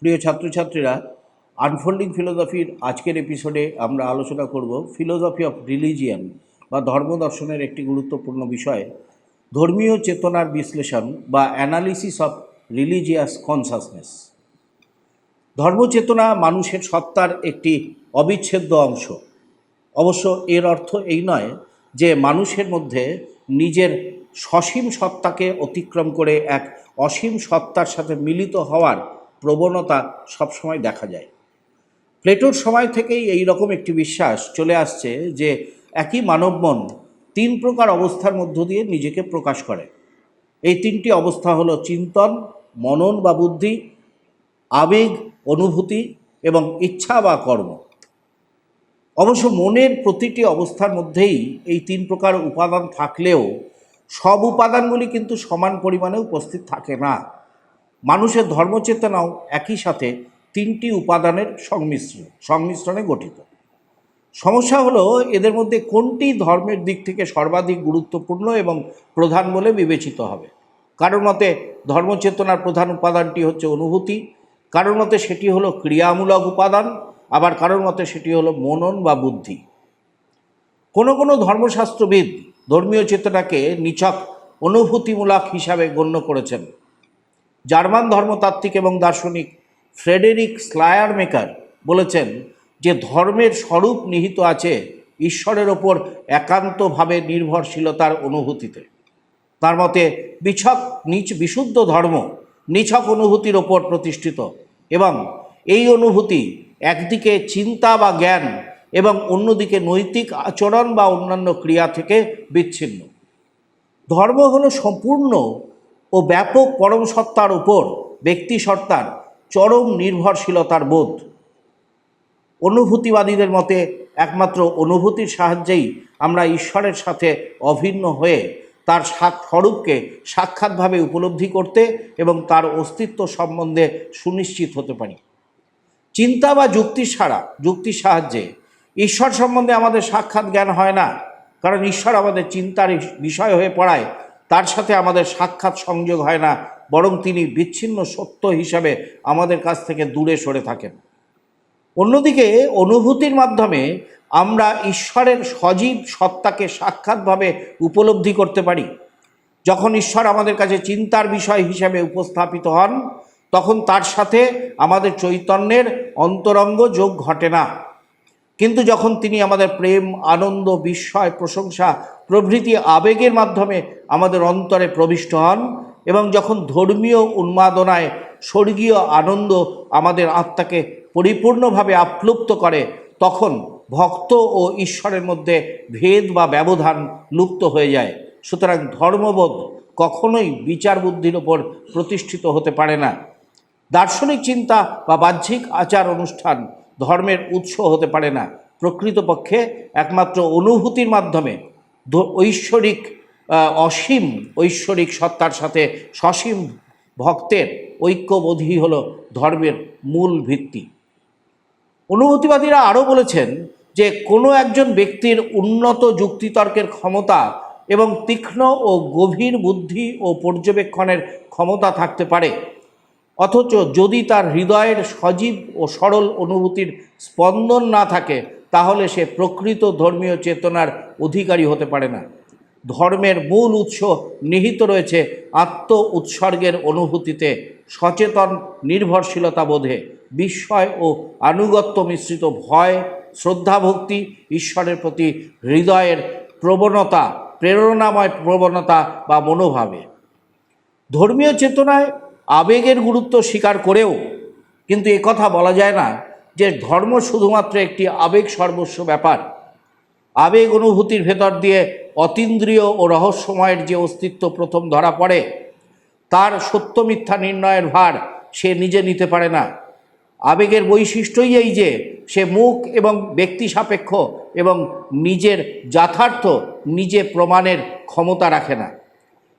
প্রিয় ছাত্রছাত্রীরা আনফোল্ডিং ফিলোসফির আজকের এপিসোডে আমরা আলোচনা করব ফিলোসফি অফ রিলিজিয়ান বা ধর্ম দর্শনের একটি গুরুত্বপূর্ণ বিষয়, ধর্মীয় চেতনার বিশ্লেষণ বা অ্যানালিসিস অফ রিলিজিয়াস কনসাসনেস ধর্মচেতনা মানুষের সত্তার একটি অবিচ্ছেদ্য অংশ। অবশ্য এর অর্থ এই নয় যে মানুষের মধ্যে নিজের সসীম সত্তাকে অতিক্রম করে এক অসীম সত্তার সাথে মিলিত হওয়ার প্রবণতা সবসময় দেখা যায়। প্লেটোর সময় থেকেই এই রকম একটি বিশ্বাস চলে আসছে যে একই মানব মন তিন প্রকার অবস্থার মধ্য দিয়ে নিজেকে প্রকাশ করে। এই তিনটি অবস্থা হলো চিন্তন, মনন বা বুদ্ধি, আবেগ, অনুভূতি এবং ইচ্ছা বা কর্ম। অবশ্য মনের প্রতিটি অবস্থার মধ্যেই এই তিন প্রকার উপাদান থাকলেও সব উপাদানগুলি কিন্তু সমান পরিমাণে উপস্থিত থাকে না। মানুষের ধর্মচেতনাও একই সাথে তিনটি উপাদানের সংমিশ্রণ, সংমিশ্রণে গঠিত। সমস্যা হলো, এদের মধ্যে কোনটি ধর্মের দিক থেকে সর্বাধিক গুরুত্বপূর্ণ এবং প্রধান বলে বিবেচিত হবে? কারোর মতে ধর্মচেতনার প্রধান উপাদানটি হচ্ছে অনুভূতি, কারোর মতে সেটি হলো ক্রিয়ামূলক উপাদান, আবার কারোর মতে সেটি হলো মনন বা বুদ্ধি। কোনো কোনো ধর্মশাস্ত্রবিদ ধর্মীয় চেতনাকে নিছক অনুভূতিমূলক হিসাবে গণ্য করেছেন। জার্মান ধর্মতাত্ত্বিক এবং দার্শনিক ফ্রেডেরিক স্লায়ার মেকার বলেছেন যে ধর্মের স্বরূপ নিহিত আছে ঈশ্বরের ওপর একান্তভাবে নির্ভরশীলতার অনুভূতিতে। তার মতে, বিছক নিচ বিশুদ্ধ ধর্ম নিছক অনুভূতির ওপর প্রতিষ্ঠিত এবং এই অনুভূতি একদিকে চিন্তা বা জ্ঞান এবং অন্যদিকে নৈতিক আচরণ বা অন্যান্য ক্রিয়া থেকে বিচ্ছিন্ন। ধর্ম হলো সম্পূর্ণ ও ব্যাপক পরম সত্তার উপর ব্যক্তি সত্তার চরম নির্ভরশীলতার বোধ। অনুভূতিবাদীদের মতে একমাত্র অনুভূতির সাহায্যেই আমরা ঈশ্বরের সাথে অভিন্ন হয়ে তার স্বরূপকে সাক্ষাৎভাবে উপলব্ধি করতে এবং তার অস্তিত্ব সম্বন্ধে সুনিশ্চিত হতে পারি। চিন্তা বা যুক্তি ছাড়া যুক্তির সাহায্যে ঈশ্বর সম্বন্ধে আমাদের সাক্ষাৎ জ্ঞান হয় না। কারণ ঈশ্বর আমাদের চিন্তার বিষয় হয়ে পড়ায়, তার সাথে আমাদের সাক্ষাৎ সংযোগ হয় না, বরং তিনি বিচ্ছিন্ন সত্য হিসাবে আমাদের কাছ থেকে দূরে সরে থাকেন। অন্যদিকে অনুভূতির মাধ্যমে আমরা ঈশ্বরের সজীব সত্তাকে সাক্ষাৎভাবে উপলব্ধি করতে পারি। যখন ঈশ্বর আমাদের কাছে চিন্তার বিষয় হিসাবে উপস্থাপিত হন, তখন তার সাথে আমাদের চৈতন্যের অন্তরঙ্গ যোগ ঘটে না। কিন্তু যখন তিনি আমাদের প্রেম, আনন্দ, বিস্ময়, প্রশংসা, প্রভৃতি, আবেগের মাধ্যমে আমাদের অন্তরে প্রবিষ্ট হন এবং যখন ধর্মীয় উন্মাদনায় স্বর্গীয় আনন্দ আমাদের আত্মাকে পরিপূর্ণভাবে আপ্লুপ্ত করে, তখন ভক্ত ও ঈশ্বরের মধ্যে ভেদ বা ব্যবধান লুপ্ত হয়ে যায়। সুতরাং ধর্মবোধ কখনোই বিচার বুদ্ধির ওপর প্রতিষ্ঠিত হতে পারে না। দার্শনিক চিন্তা বা বাহ্যিক আচার অনুষ্ঠান ধর্মের উৎস হতে পারে না। প্রকৃতপক্ষে একমাত্র অনুভূতির মাধ্যমে ঐশ্বরিক অসীম ঐশ্বরিক সত্তার সাথে সসীম ভক্তের ঐক্যবোধই হল ধর্মের মূল ভিত্তি। অনুভূতিবাদীরা আরও বলেছেন যে কোনো একজন ব্যক্তির উন্নত যুক্তিতর্কের ক্ষমতা এবং তীক্ষ্ণ ও গভীর বুদ্ধি ও পর্যবেক্ষণের ক্ষমতা থাকতে পারে। অথচ যদি তার হৃদয়ের সজীব ও সরল অনুভূতির স্পন্দন না থাকে, তাহলে সে প্রকৃত ধর্মীয় চেতনার অধিকারী হতে পারে না। ধর্মের মূল উৎস নিহিত রয়েছে আত্ম উৎসর্গের অনুভূতিতে সচেতন নির্ভরশীলতা বোধে, বিস্ময় ও আনুগত্য মিশ্রিত ভয় শ্রদ্ধাভক্তি ঈশ্বরের প্রতি হৃদয়ের প্রবণতা, প্রেরণাময় প্রবণতা বা মনোভাবে। ধর্মীয় চেতনায় আবেগের গুরুত্ব স্বীকার করেও, কিন্তু কথা বলা যায় না যে ধর্ম শুধুমাত্র একটি আবেগ সর্বস্ব ব্যাপার। আবেগ অনুভূতির ভেতর দিয়ে অতীন্দ্রিয় ও রহস্যময়ের যে অস্তিত্ব প্রথম ধরা পড়ে, তার সত্য মিথ্যা নির্ণয়ের ভার সে নিজে নিতে পারে না। আবেগের বৈশিষ্ট্যই এই যে, সে মুখ এবং ব্যক্তি সাপেক্ষ এবং নিজের যথার্থ নিজে প্রমাণের ক্ষমতা রাখে না।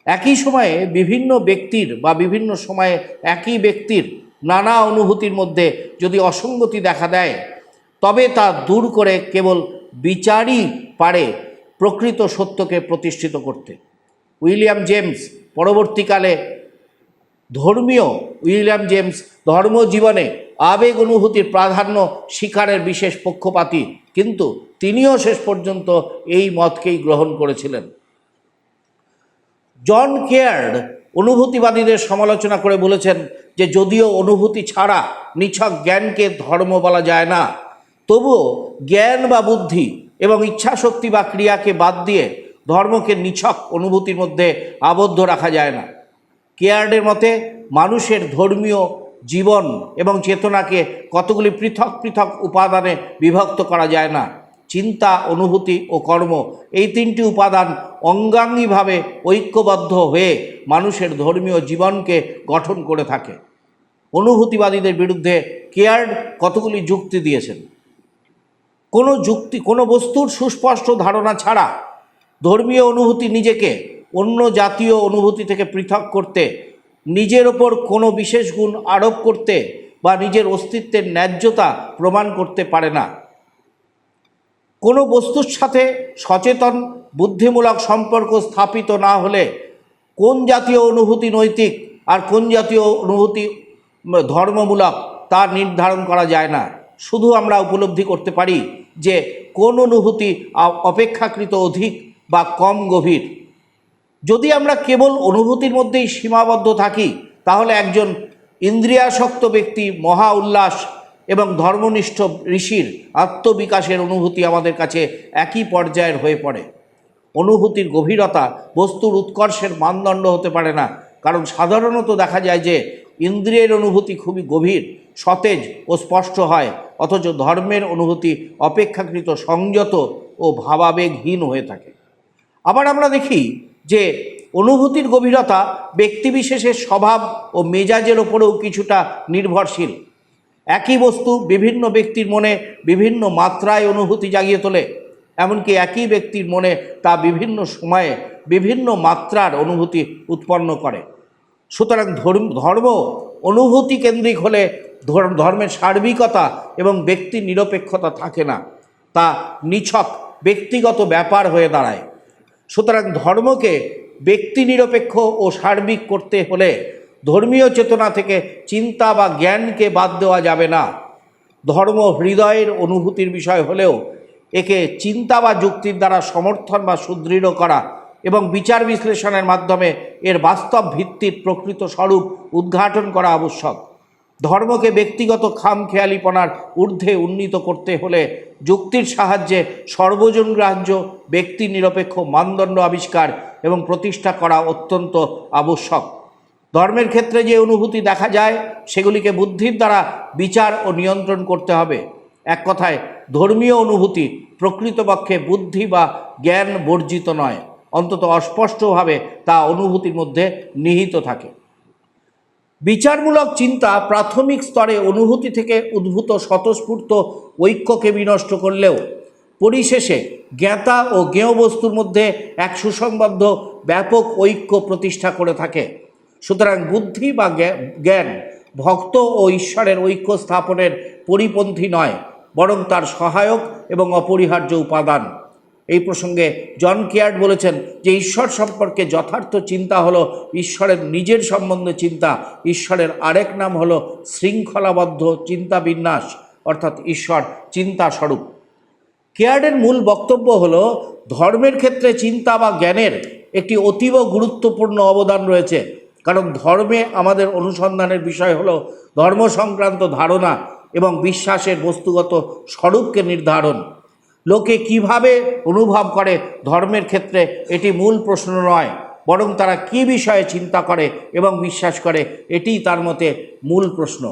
একই সময়ে বিভিন্ন ব্যক্তির বা বিভিন্ন সময়ে একই ব্যক্তির নানা অনুভূতির মধ্যে যদি অসঙ্গতি দেখা দেয়, তবে তা দূর করে কেবল বিচারই পারে প্রকৃত সত্যকে প্রতিষ্ঠিত করতে। উইলিয়াম জেমস পরবর্তীকালে ধর্মীয় উইলিয়াম জেমস ধর্মজীবনে আবেগ অনুভূতির প্রাধান্য শিকারের বিশেষ পক্ষপাতী, কিন্তু তিনিও শেষ পর্যন্ত এই মতকেই গ্রহণ করেছিলেন। জন কেয়ার্ড অনুভূতিবাদীদের সমালোচনা করে বলেছেন যে যদিও অনুভূতি ছাড়া নিছক জ্ঞানকে ধর্ম বলা যায় না, তবুও জ্ঞান বা বুদ্ধি এবং ইচ্ছাশক্তি বা ক্রিয়াকে বাদ দিয়ে ধর্মকে নিছক অনুভূতির মধ্যে আবদ্ধ রাখা যায় না। কেয়ার্ডের মতে, মানুষের ধর্মীয় জীবন এবং চেতনাকে কতগুলি পৃথক পৃথক উপাদানে বিভক্ত করা যায় না। চিন্তা, অনুভূতি ও কর্ম, এই তিনটি উপাদান অঙ্গাঙ্গিভাবে ঐক্যবদ্ধ হয়ে মানুষের ধর্মীয় জীবনকে গঠন করে থাকে। অনুভূতিবাদীদের বিরুদ্ধে কেয়ার্ড কতগুলি যুক্তি দিয়েছেন? কোনো যুক্তি, কোনো বস্তুর সুস্পষ্ট ধারণা ছাড়া ধর্মীয় অনুভূতি নিজেকে অন্য জাতীয় অনুভূতি থেকে পৃথক করতে, নিজের ওপর কোনো বিশেষ গুণ আরোপ করতে বা নিজের অস্তিত্বের ন্যায্যতা প্রমাণ করতে পারে না। কোনো বস্তুর সাথে সচেতন, বুদ্ধিমূলক সম্পর্ক স্থাপিত না হলে কোন জাতীয় অনুভূতি নৈতিক আর কোন জাতীয় অনুভূতি ধর্মমূলক তা নির্ধারণ করা যায় না। শুধু আমরা উপলব্ধি করতে পারি যে কোন অনুভূতি অপেক্ষাকৃত অধিক বা কম গভীর। যদি আমরা কেবল অনুভূতির মধ্যেই সীমাবদ্ধ থাকি, তাহলে একজন ইন্দ্রিয়াসক্ত ব্যক্তি মহা উল্লাস এবং ধর্মনিষ্ঠ ঋষির আত্মবিকাশের অনুভূতি আমাদের কাছে একই পর্যায়ের হয়ে পড়ে। অনুভূতির গভীরতা বস্তুর উৎকর্ষের মানদণ্ড হতে পারে না, কারণ সাধারণত দেখা যায় যে ইন্দ্রিয়ের অনুভূতি খুবই গভীর, সতেজ ও স্পষ্ট হয়, অথচ ধর্মের অনুভূতি অপেক্ষাকৃত সংযত ও ভাবাবেগহীন হয়ে থাকে। আবার আমরা দেখি যে অনুভূতির গভীরতা ব্যক্তিবিশেষের স্বভাব ও মেজাজের ওপরেও কিছুটা নির্ভরশীল। একই বস্তু বিভিন্ন ব্যক্তির মনে বিভিন্ন মাত্রায় অনুভূতি জাগিয়ে তোলে, এমনকি একই ব্যক্তির মনে তা বিভিন্ন সময়ে বিভিন্ন মাত্রার অনুভূতি উৎপন্ন করে। সুতরাং ধর্ম ধর্ম অনুভূতি কেন্দ্রিক হলে ধর- ধর্মের সার্বিকতা এবং ব্যক্তি নিরপেক্ষতা থাকে না, তা নিছক ব্যক্তিগত ব্যাপার হয়ে দাঁড়ায়। সুতরাং ধর্মকে ব্যক্তি নিরপেক্ষ ও সার্বিক করতে হলে ধর্মীয় চেতনা থেকে চিন্তা বা জ্ঞানকে বাদ দেওয়া যাবে না। ধর্ম হৃদয়ের অনুভূতির বিষয় হলেও একে চিন্তা বা যুক্তির দ্বারা সমর্থন বা সুদৃঢ় করা এবং বিচার বিশ্লেষণের মাধ্যমে এর বাস্তব ভিত্তির প্রকৃত স্বরূপ উদ্ঘাটন করা আবশ্যক। ধর্মকে ব্যক্তিগত খামখেয়ালিপনার ঊর্ধ্বে উন্নীত করতে হলে যুক্তির সাহায্যে সর্বজন সর্বজনগ্রাহ্য ব্যক্তি নিরপেক্ষ মানদণ্ড আবিষ্কার এবং প্রতিষ্ঠা করা অত্যন্ত আবশ্যক। ধর্মের ক্ষেত্রে যে অনুভূতি দেখা যায়, সেগুলিকে বুদ্ধির দ্বারা বিচার ও নিয়ন্ত্রণ করতে হবে। এক কথায়, ধর্মীয় অনুভূতি প্রকৃতপক্ষে বুদ্ধি বা জ্ঞান বর্জিত নয়, অন্তত অস্পষ্টভাবে তা অনুভূতির মধ্যে নিহিত থাকে। বিচারমূলক চিন্তা প্রাথমিক স্তরে অনুভূতি থেকে উদ্ভূত স্বতঃস্ফূর্ত ঐক্যকে বিনষ্ট করলেও, পরিশেষে জ্ঞাতা ও জ্ঞেয় বস্তুর মধ্যে এক সুসংবদ্ধ, ব্যাপক ঐক্য প্রতিষ্ঠা করে থাকে। সুতরাং বুদ্ধি বা জ্ঞান ভক্ত ও ঈশ্বরের ঐক্য স্থাপনের পরিপন্থী নয়, বরং তার সহায়ক এবং অপরিহার্য উপাদান। এই প্রসঙ্গে জন কেয়ার্ড বলেছেন যে ঈশ্বর সম্পর্কে যথার্থ চিন্তা হলো ঈশ্বরের নিজের সম্বন্ধে চিন্তা, ঈশ্বরের আরেক নাম হলো শৃঙ্খলাবদ্ধ চিন্তা বিন্যাস, অর্থাৎ ঈশ্বর চিন্তা স্বরূপ। কেয়ার্ডের মূল বক্তব্য হলো, ধর্মের ক্ষেত্রে চিন্তা বা জ্ঞানের একটি অতীব গুরুত্বপূর্ণ অবদান রয়েছে। কারণ ধর্মে আমাদের অনুসন্ধানের বিষয় হলো ধর্ম সংক্রান্ত ধারণা এবং বিশ্বাসের বস্তুগত স্বরূপকে নির্ধারণ। লোকে কীভাবে অনুভব করে ধর্মের ক্ষেত্রে এটি মূল প্রশ্ন নয়, বরং তারা কী বিষয়ে চিন্তা করে এবং বিশ্বাস করে এটিই তার মতে মূল প্রশ্ন।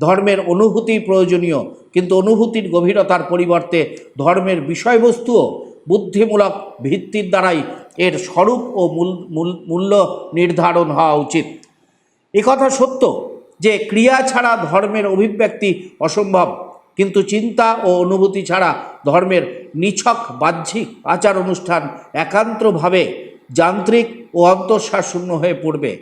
ধর্মের অনুভূতি প্রয়োজনীয়, কিন্তু অনুভূতির গভীরতার পরিবর্তে ধর্মের বিষয়বস্তুও বুদ্ধিমূলক ভিত্তির দ্বারাই এর স্বরূপ ও মূল, মূল- মূল্য নির্ধারণ হওয়া উচিত। একথা সত্য যে ক্রিয়া ছাড়া ধর্মের অভিব্যক্তি অসম্ভব, কিন্তু চিন্তা ও অনুভূতি ছাড়া ধর্মের নিছক বাহ্যিক আচার অনুষ্ঠান একান্তভাবে যান্ত্রিক ও অন্তঃসারশূন্য হয়ে পড়বে।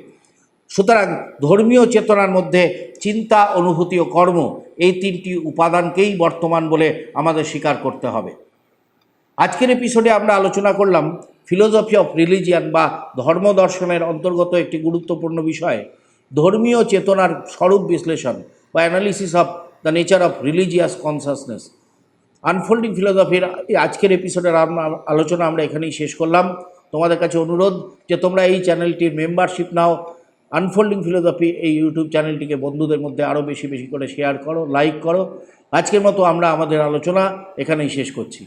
সুতরাং ধর্মীয় চেতনার মধ্যে চিন্তা, অনুভূতি ও কর্ম এই তিনটি উপাদানকেই বর্তমান বলে আমাদের স্বীকার করতে হবে। আজকের এপিসোডে আমরা আলোচনা করলাম ফিলোসফি অফ রিলিজিয়ান বা ধর্ম দর্শনের অন্তর্গত একটি গুরুত্বপূর্ণ বিষয়, ধর্মীয় চেতনার স্বরূপ বিশ্লেষণ বা analysis of the nature of religious consciousness unfolding ফিলোসফির এই আজকের এপিসোডের আলোচনা আমরা এখানেই শেষ করলাম। তোমাদের কাছে অনুরোধ যে তোমরা এই চ্যানেলটির মেম্বারশিপ নাও। আনফোল্ডিং ফিলোসফি এই ইউটিউব চ্যানেলটিকে বন্ধুদের মধ্যে আরও বেশি বেশি করে শেয়ার করো লাইক করো। আজকের মতো আমরা আমাদের আলোচনা এখানেই শেষ করছি।